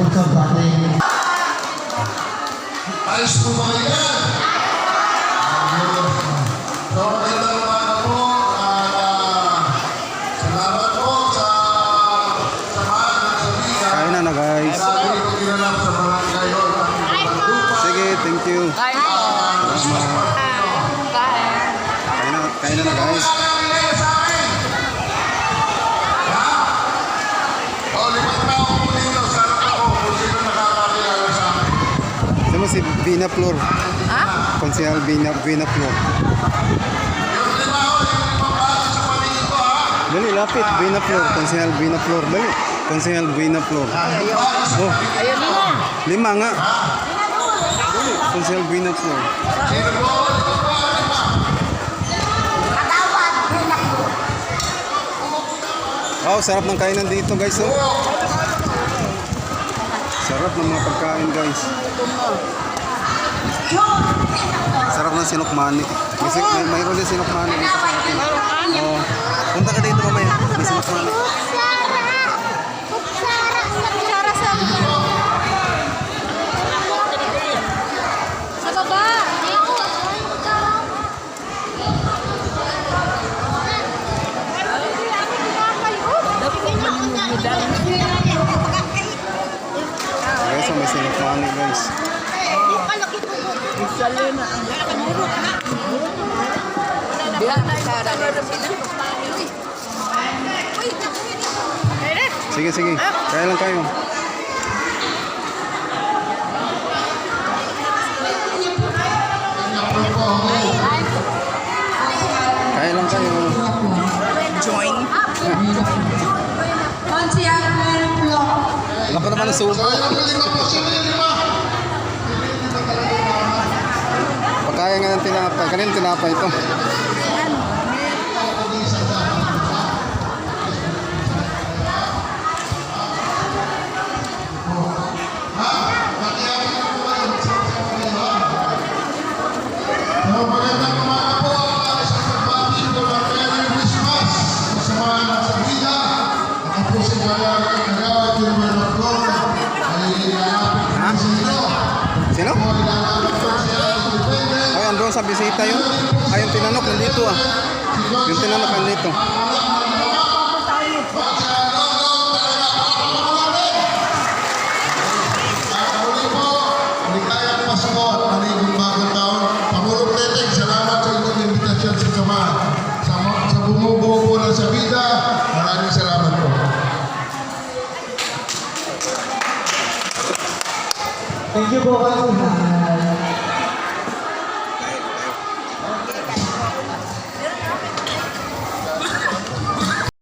sponsor sa ating Ayos po ba kayo yan? So. At, ah, salamat po sa samahan ng sabihan. Kain na na guys. Sabi ko sa mga kayo. Sige, thank you. Kain si Vina Flor? Ha? Konsehal Vina, Vina Flor. Lima lima. Dali, lapit. Vina Flor. Konsehal Vina Flor. Dali. Konsehal Vina Flor. Oh, Ayun na. lima nga. Dali. Konsehal Vina Flor. Lima. Wow, sarap ng kainan dito guys. Oh. Sarap ng mga pagkain guys. Sarap ng sinokmani. Kasi may mayroon din sinokmani dito sa atin. Oh. Punta ka dito mamaya. May sinokmani. Oh, may sinokmani guys. Sige, sige. Kaya lang kayo. Kaya lang kayo. Pa naman ang subo. Pagkaya nga ng tinapay. Kanina tinapay ito. Andun sa bisita yun. Ay, yung tinanok nandito ah. Yung tinanok nandito. Thank you po kasi